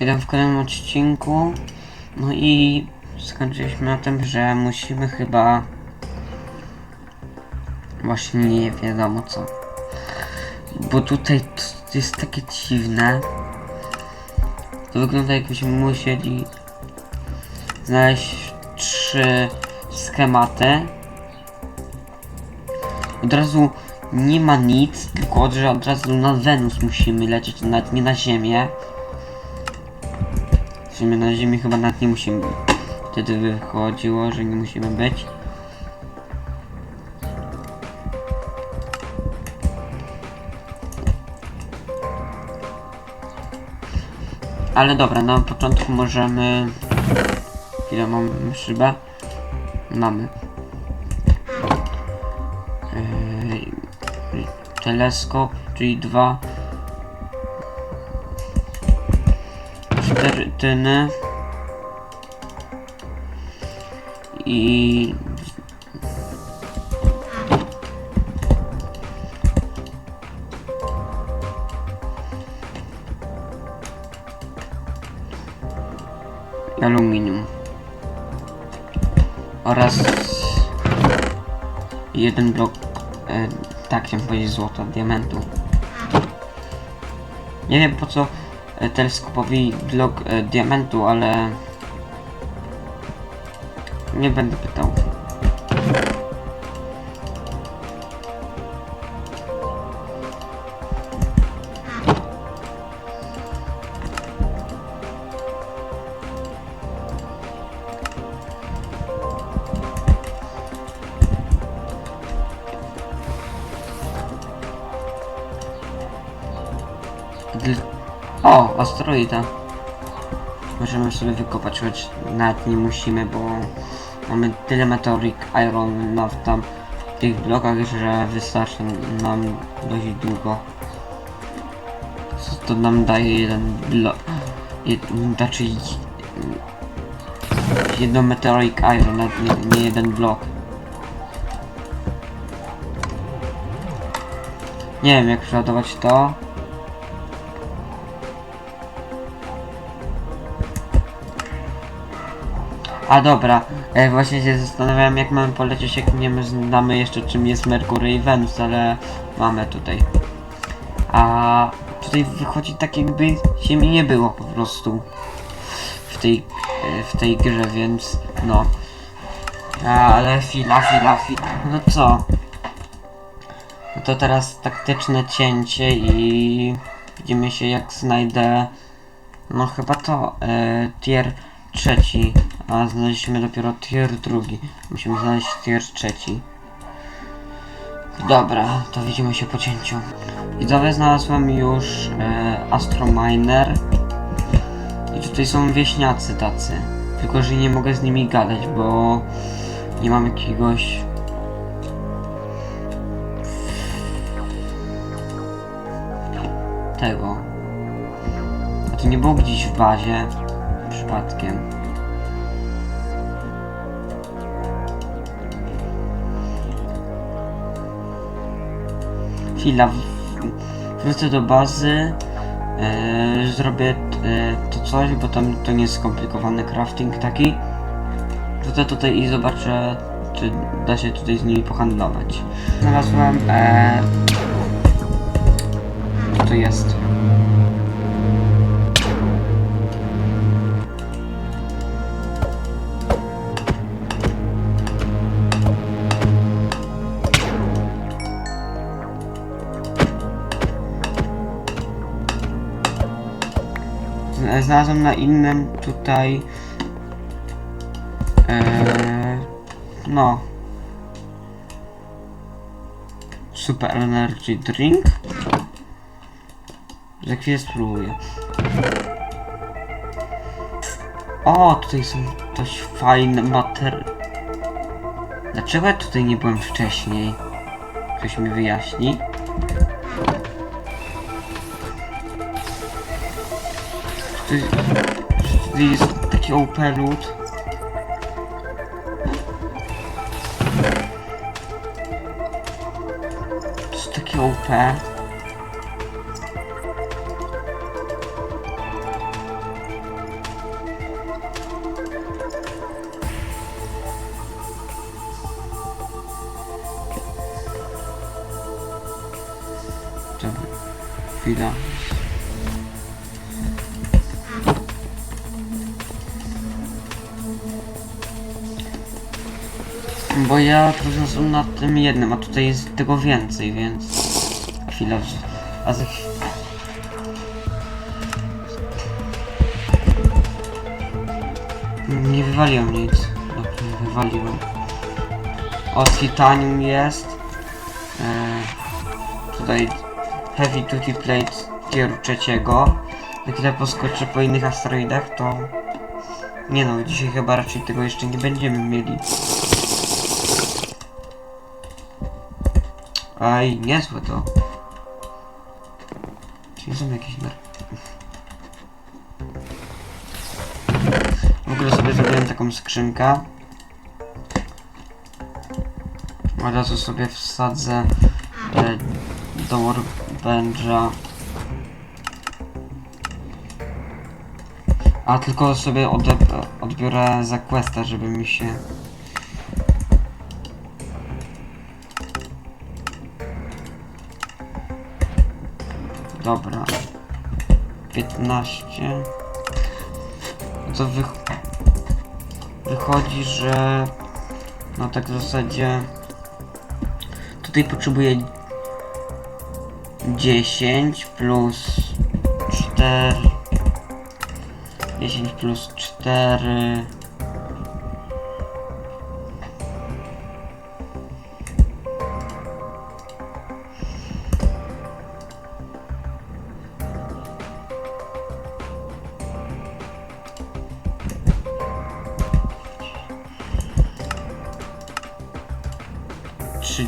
jeden w kolejnym odcinku. No i skończyliśmy na tym, że musimy chyba... Właśnie nie wiadomo co. Bo tutaj to jest takie dziwne. To wygląda jakbyśmy musieli znaleźć trzy schematy. Od razu nie ma nic, tylko od, że od razu na Wenus musimy lecieć, nawet nie na Ziemię. W sumie na Ziemi chyba nawet nie musimy. Wtedy wychodziło, że nie musimy być. Ale dobra, na początku możemy... Ile mamy szybę? Mamy. Yy, teleskop, czyli dwa tyny i aluminium. Oraz jeden blok e, tak chciałem powiedzieć złota, diamentu. Nie wiem po co teleskopowi blok e, diamentu, ale nie będę pytał. O, asteroida. Możemy sobie wykopać, choć nawet nie musimy, bo mamy tyle meteorik iron na w tych blokach, że wystarczy nam dość długo. Co to nam daje jeden blok, jed, znaczy jedno meteorik iron, nie, nie jeden blok. Nie wiem jak przeładować to. A dobra, e, właśnie się zastanawiałem jak mamy polecieć, jak nie znamy jeszcze czym jest Merkury i Wenus, ale mamy tutaj. A tutaj wychodzi tak jakby Ziemi nie było po prostu w tej, e, w tej grze, więc no. A, ale chwila, chwila, chwila. No co? No to teraz taktyczne cięcie i widzimy się jak znajdę no chyba to e, tier trzeci, a znaleźliśmy dopiero tier drugi. Musimy znaleźć tier trzeci. Dobra, to widzimy się po cięciu. Widzowie, znalazłem już e, Astro Miner. I tutaj są wieśniacy tacy. Tylko, że nie mogę z nimi gadać, bo nie mam jakiegoś... Tego. A to nie było gdzieś w bazie przypadkiem. Chwila, wrócę do bazy, e, zrobię e, to coś, bo tam to nie jest skomplikowany crafting taki. Wrócę tutaj i zobaczę, czy da się tutaj z nimi pohandlować. Znalazłem, e, to jest? Znalazłem na innym tutaj. Eee, no. Super Energy Drink. Za chwilę spróbuję. O, tutaj są dość fajne mater... Dlaczego ja tutaj nie byłem wcześniej? Ktoś mi wyjaśni? Die, die is taki openloot. open, OP. Bo ja po prostu na tym jednym, a tutaj jest tego więcej, więc... Chwila, a za chwilę... Nie wywaliłem nic. Dobrze, nie wywaliłem. O, titanium jest. E, tutaj heavy duty plate tieru trzeciego. Jak ile poskoczę po innych asteroidach, to... Nie no, dzisiaj chyba raczej tego jeszcze nie będziemy mieli. Aj, niezłe to. Czyli są jakieś. W ogóle sobie zrobiłem taką skrzynkę. Od razu sobie wsadzę e, do workbencha. A tylko sobie odbiorę za questa, żeby mi się... Dobra. 15. To wych... wychodzi, że no tak w zasadzie tutaj potrzebuję 10 plus 4 10 plus 4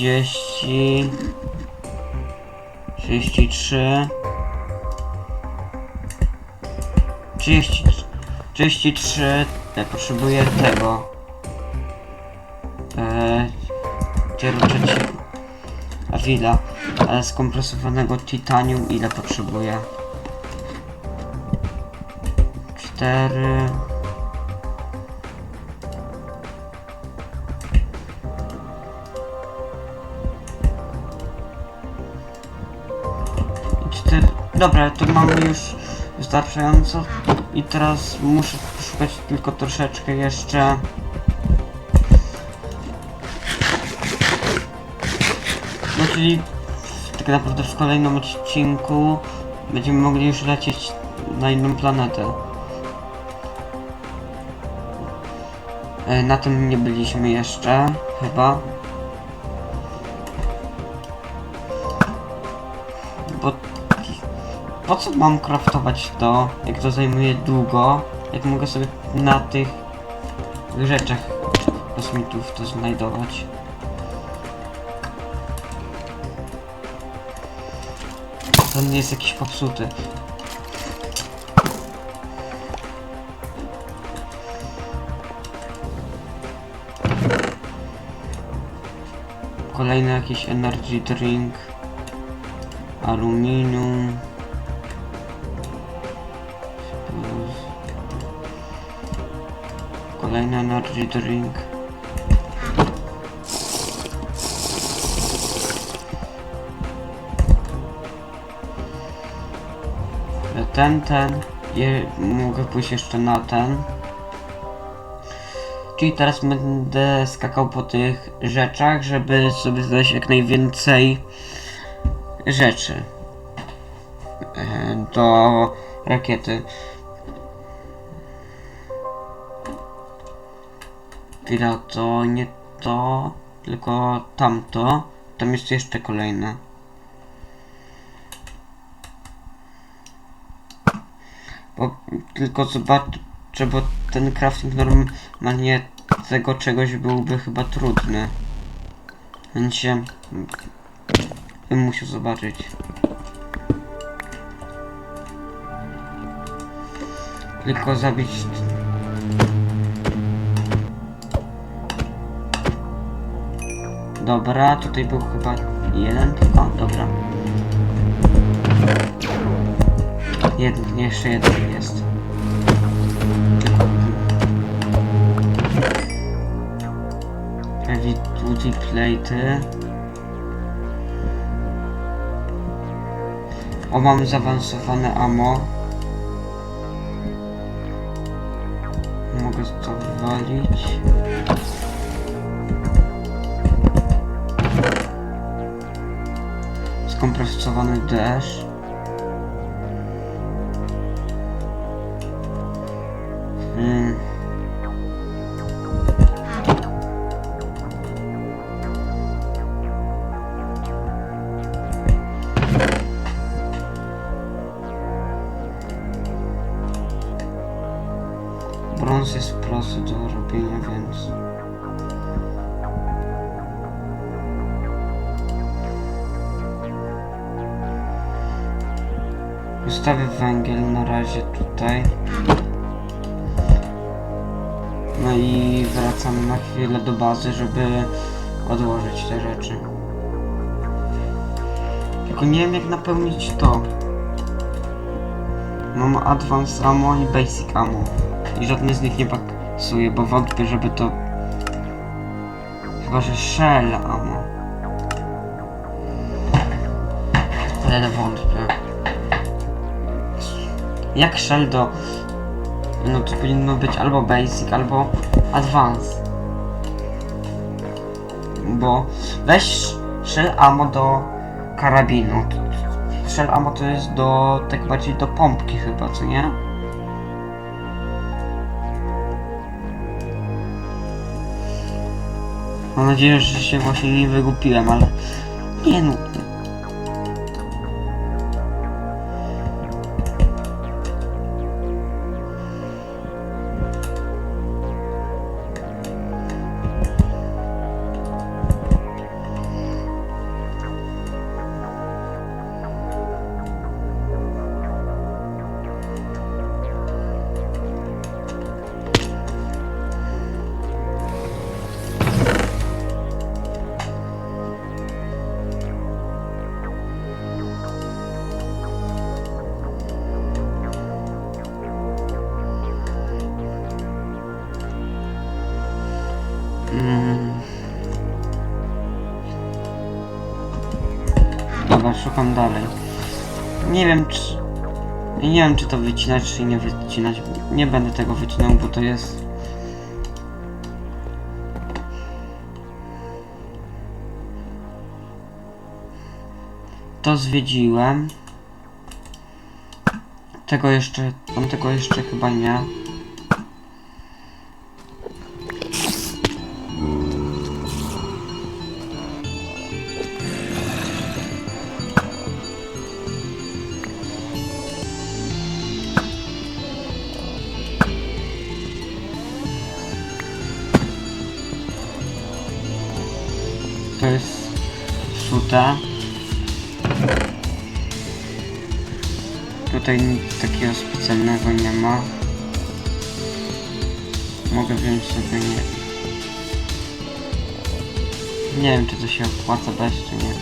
trzydzieści, trzydzieści trzy, trzydzieści, trzy, potrzebuję tego, eee, trzeciego, a chwila, ale skompresowanego titanium ile potrzebuję? Cztery, Dobra, to mamy już wystarczająco. I teraz muszę poszukać tylko troszeczkę jeszcze. No czyli tak naprawdę w kolejnym odcinku będziemy mogli już lecieć na inną planetę. E, Na tym nie byliśmy jeszcze, chyba. Bo po co mam craftować to, jak to zajmuje długo, jak mogę sobie na tych rzeczach kosmitów to znajdować. Ten jest jakiś popsuty. Kolejny jakiś energy drink. Aluminium. Kolejny energy drink. Ten, ten. Je, mogę pójść jeszcze na ten. Czyli teraz będę skakał po tych rzeczach, żeby sobie znaleźć jak najwięcej rzeczy e, do rakiety. Chwila, to nie to, tylko tamto. Tam jest jeszcze kolejne. Bo tylko zobaczę, bo ten crafting normalnie tego czegoś byłby chyba trudny. Się bym musiał zobaczyć. Tylko zabić Dobra, tutaj był chyba jeden tylko, dobra. Jeden, jeszcze jeden jest. Heavy duty platy. O, mamy zaawansowane ammo. Mogę to wywalić. Skompresowany deszcz. Hmm. Brąz jest prosty do robienia, więc... Ustawię węgiel na razie tutaj. No i wracamy na chwilę do bazy, żeby odłożyć te rzeczy. Tylko nie wiem jak napełnić to. Mam Advanced Ammo i Basic Ammo. I żadne z nich nie pasuje, bo wątpię, żeby to... Chyba, że Shell Ammo. Ale wątpię. Jak Shell do... No to powinno być albo Basic, albo Advanced. Bo weź Shell Ammo do karabinu. Shell Ammo to jest do... tak bardziej do pompki chyba, co nie? Mam nadzieję, że się właśnie nie wygupiłem, ale... Nie no... Dobra, szukam dalej. Nie wiem czy... Nie wiem czy to wycinać, czy nie wycinać. Nie będę tego wycinał, bo to jest... To zwiedziłem. Tego jeszcze... Tam tego jeszcze chyba nie. Tutaj nic takiego specjalnego nie ma. Mogę wziąć sobie nie. Nie wiem czy to się opłaca bez czy nie.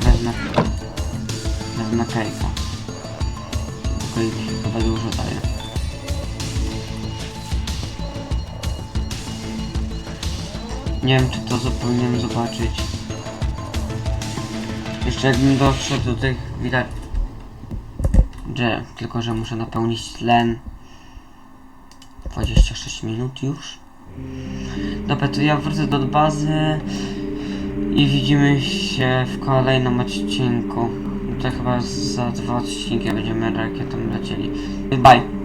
Wezmę. Wezmę kejfa. Nie wiem, czy to powinienem zobaczyć. Jeszcze jakbym doszedł do tych widać, że tylko, że muszę napełnić tlen. 26 minut już. Dobra, to ja wrócę do bazy i widzimy się w kolejnym odcinku. To chyba za dwa odcinki będziemy rakietą lecieli. Bye!